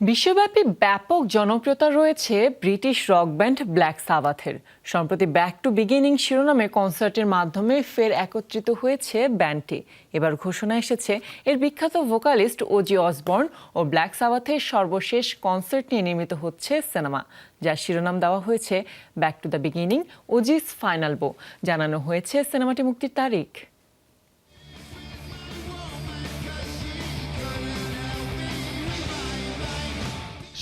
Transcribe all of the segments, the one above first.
বিশ্বব্যাপী ব্যাপক জনপ্রিয়তা রয়েছে ব্রিটিশ রক ব্যান্ড ব্ল্যাক সাবাথের সম্প্রতি ব্যাক টু বিগিনিং শিরোনামে কনসার্টের মাধ্যমে ফের একত্রিত হয়েছে ব্যান্ডটি। এবার ঘোষণা এসেছে, এর বিখ্যাত ভোকালিস্ট ওজি অসবর্ন ও ব্ল্যাক সাবাথের সর্বশেষ কনসার্ট নিয়ে নির্মিত হচ্ছে সিনেমা, যার শিরোনাম দেওয়া হয়েছে back to the beginning Ozzy's final bow. জানানো হয়েছে সিনেমাটি মুক্তির তারিখ।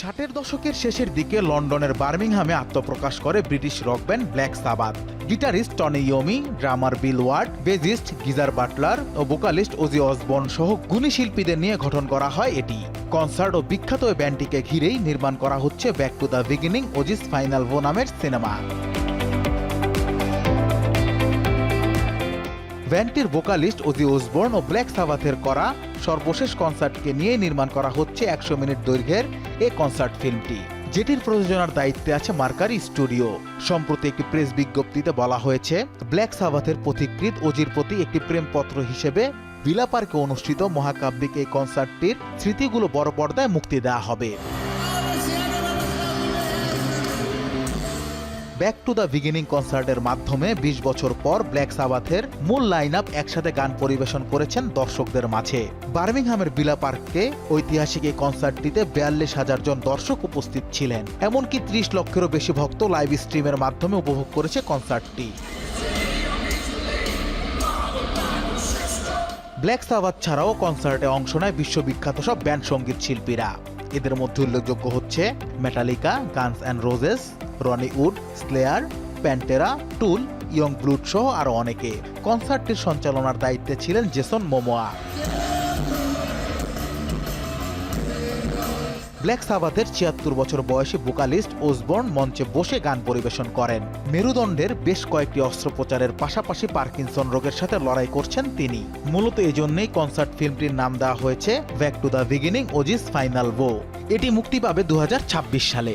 ষাটের দশকের শেষের দিকে লন্ডনের বার্মিংহামে আত্মপ্রকাশ করে British rock band Black Sabbath guitarist Tony Iommi, drummer Bill Ward, bassist Geezer Butler ও ভোকালিস্ট ওজি অসবন সহ গুণী শিল্পীদের নিয়ে গঠন করা হয় এটি। কনসার্ট ও বিখ্যাত ব্যান্ডটিকে ঘিরেই নির্মাণ করা হচ্ছে back to the beginning Ozzy's final bow নামের সিনেমা। ব্যান্ডটির ভোকালিস্ট ওজি ওসবর্ন ও ব্ল্যাক সাবাথের করা সর্বশেষ কনসার্টকে নিয়ে নির্মাণ করা হচ্ছে একশো মিনিট দৈর্ঘ্যের এ কনসার্ট ফিল্মটি, যেটির প্রযোজনার দায়িত্বে আছে মার্কারি স্টুডিও। সম্প্রতি একটি প্রেস বিজ্ঞপ্তিতে বলা হয়েছে, ব্ল্যাক সাবাথের পথিকৃত ওজির প্রতি একটি প্রেমপত্র হিসেবে ভিলা পার্কে অনুষ্ঠিত মহাকাব্যিক এই কনসার্টটির স্মৃতিগুলো বড় পর্দায় মুক্তি দেওয়া হবে। ব্যাক টু দ্য বিগিনিং কনসার্টের মাধ্যমে ২০ বছর পর ব্ল্যাক সাবাথের মূল লাইন আপ একসাথে গান পরিবেশন করেছেন দর্শকদের মাঝে। বার্মিংহামের বিলা পার্কে ঐতিহাসিক এই কনসার্টটিতে বিয়াল্লিশ হাজার জন দর্শক উপস্থিত ছিলেন। এমনকি ত্রিশ লক্ষেরও বেশি ভক্ত লাইভ স্ট্রিমের মাধ্যমে উপভোগ করেছে কনসার্টটি ব্ল্যাক সাবাথ ছাড়াও কনসার্টে অংশ নেয় বিশ্ববিখ্যাত সব ব্যান্ড সংগীত শিল্পীরা। এদের মধ্যে উল্লেখযোগ্য হচ্ছে Metallica Guns and Roses Ronnie Wood, Slayer, Pantera, Tool, Yungblud সহ আরও অনেকে। কনসার্টটির সঞ্চালনার দায়িত্বে ছিলেন জেসন মোমোয়া। ব্ল্যাক সাবাথের ছিয়াত্তর বছর বয়সী ভোকালিস্ট ওসবর্ন মঞ্চে বসে গান পরিবেশন করেন। মেরুদণ্ডের বেশ কয়েকটি অস্ত্রোপচারের পাশাপাশি পার্কিনসন রোগের সাথে লড়াই করছেন তিনি। মূলত এজন্যই কনসার্ট ফিল্মটির নাম দেওয়া হয়েছে back to the beginning Ozzy's final bow এটি মুক্তি পাবে দু হাজার ছাব্বিশ সালে।